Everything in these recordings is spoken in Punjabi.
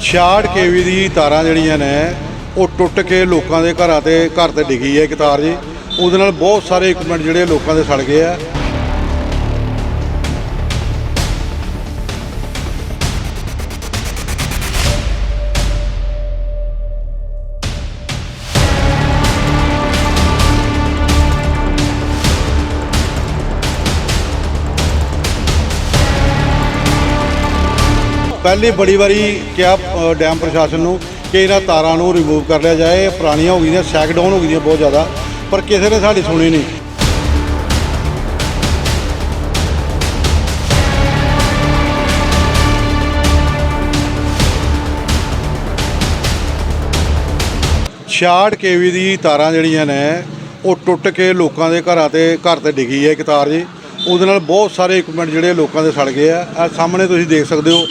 66 ਕੇਵੀ ਦੀ ਤਾਰਾਂ ਜਿਹੜੀਆਂ ਨੇ, ਉਹ ਟੁੱਟ ਕੇ ਲੋਕਾਂ ਦੇ ਘਰਾਂ ਤੇ, ਘਰ ਤੇ ਡਿੱਗੀ ਹੈ ਇੱਕ ਤਾਰ ਜੀ। ਉਹਦੇ ਨਾਲ ਬਹੁਤ ਸਾਰੇ ਇਕਵਿਪਮੈਂਟ ਜਿਹੜੇ ਲੋਕਾਂ ਦੇ ਸੜ ਗਏ ਆ। ਪਹਿਲੀ ਬੜੀ ਵਾਰੀ ਕਿਹਾ ਅ, ਡੈਮ ਪ੍ਰਸ਼ਾਸਨ ਨੂੰ ਕਿ ਇਹਨਾਂ ਤਾਰਾਂ ਨੂੰ ਰਿਮੂਵ ਕਰ ਲਿਆ ਜਾਏ। ਪੁਰਾਣੀਆਂ ਹੋ ਗਈਆਂ ਸੈਕ ਡਾਊਨ ਹੋ ਗਈਆਂ ਬਹੁਤ ਜ਼ਿਆਦਾ ਪਰ ਕਿਸੇ ਨੇ ਸਾਡੀ ਸੁਣੀ ਨਹੀਂ। ਛਿਆਹਠ ਕੇਵੀ ਦੀ ਤਾਰਾਂ ਜਿਹੜੀਆਂ ਨੇ ਉਹ ਟੁੱਟ ਕੇ ਲੋਕਾਂ ਦੇ ਘਰਾਂ ਤੇ ਘਰ ਤੇ ਡਿੱਗੀ ਹੈ ਇੱਕ ਤਾਰ ਜੀ। ਉਹਦੇ ਨਾਲ ਬਹੁਤ ਸਾਰੇ ਇਕਵਿਪਮੈਂਟ ਜਿਹੜੇ ਲੋਕਾਂ ਦੇ ਸੜ ਗਏ ਆ। ਇਹ ਸਾਹਮਣੇ ਤੁਸੀਂ ਦੇਖ ਸਕਦੇ ਹੋ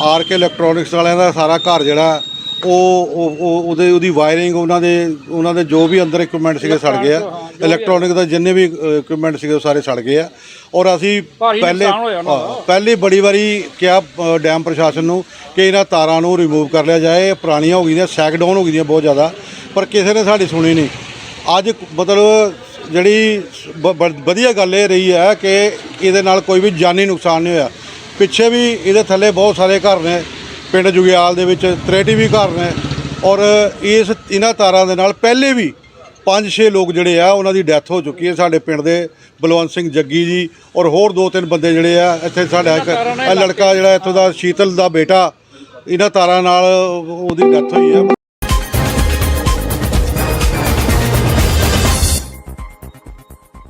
ਆਰ ਕੇ ਇਲੈਕਟ੍ਰੋਨਿਕਸ ਵਾਲਿਆਂ ਦਾ ਸਾਰਾ ਘਰ ਜਿਹੜਾ ਉਹ ਉਹ ਉਹ- ਉਹਦੇ ਉਹਦੀ ਵਾਇਰਿੰਗ ਉਹਨਾਂ ਦੇ ਉਹਨਾਂ ਦੇ ਜੋ ਵੀ ਅੰਦਰ ਇਕਵਿਪਮੈਂਟ ਸੀਗੇ ਸੜ ਗਏ ਆ। ਇਲੈਕਟ੍ਰੋਨਿਕ ਦਾ ਜਿੰਨੇ ਵੀ ਇਕਵਿਪਮੈਂਟ ਸੀਗੇ ਉਹ ਸਾਰੇ ਸੜ ਗਏ ਆ। ਔਰ ਅਸੀਂ ਭਾਰੀ ਪਹਿਲੇ ਨੁਕਸਾਨ ਹੋਇਆ ਉਹਨਾਂ ਦਾ। ਹਾਂ, ਪਹਿਲੀ ਬੜੀ ਵਾਰੀ ਕਿਹਾ ਅ, ਡੈਮ ਪ੍ਰਸ਼ਾਸਨ ਨੂੰ ਕਿ ਇਹਨਾਂ ਤਾਰਾਂ ਨੂੰ ਰਿਮੂਵ ਕਰ ਲਿਆ ਜਾਏ। ਇਹ ਪੁਰਾਣੀਆਂ ਹੋ ਗਈਆਂ ਸੈਕ ਡਾਊਨ ਹੋ ਗਈਆਂ ਬਹੁਤ ਜ਼ਿਆਦਾ ਪਰ ਕਿਸੇ ਨੇ ਸਾਡੀ ਸੁਣੀ ਨਹੀਂ। ਅੱਜ ਮਤਲਬ ਜਿਹੜੀ ਬ- ਬ- ਵਧੀਆ ਗੱਲ ਇਹ ਰਹੀ ਹੈ ਕਿ ਇਹਦੇ ਨਾਲ ਕੋਈ ਵੀ ਜਾਨੀ ਨੁਕਸਾਨ ਨਹੀਂ ਹੋਇਆ। ਪਿੱਛੇ ਵੀ ਇਹਦੇ ਥੱਲੇ ਬਹੁਤ ਸਾਰੇ ਘਰ ਨੇ ਪਿੰਡ ਜੁਗਿਆਲ ਦੇ ਵਿੱਚ 63 ਵੀ ਘਰ ਨੇ ਔਰ ਇਸ ਇਹਨਾਂ ਤਾਰਾਂ ਦੇ ਨਾਲ ਪਹਿਲੇ ਵੀ 5-6 ਲੋਕ ਜਿਹੜੇ ਆ ਉਹਨਾਂ ਦੀ ਡੈਥ ਹੋ ਚੁੱਕੀ ਹੈ ਸਾਡੇ ਪਿੰਡ ਦੇ ਬਲਵੰਤ ਸਿੰਘ ਜੱਗੀ ਜੀ ਔਰ ਹੋਰ ਦੋ ਤਿੰਨ ਬੰਦੇ ਜਿਹੜੇ ਆ ਇੱਥੇ ਸਾਡਾ ਇੱਕ ਲੜਕਾ ਜਿਹੜਾ ਇੱਥੋਂ ਦਾ ਸ਼ੀਤਲ ਦਾ ਬੇਟਾ ਇਹਨਾਂ ਤਾਰਾਂ ਨਾਲ ਉਹਦੀ ਡੈਥ ਹੋਈ ਹੈ।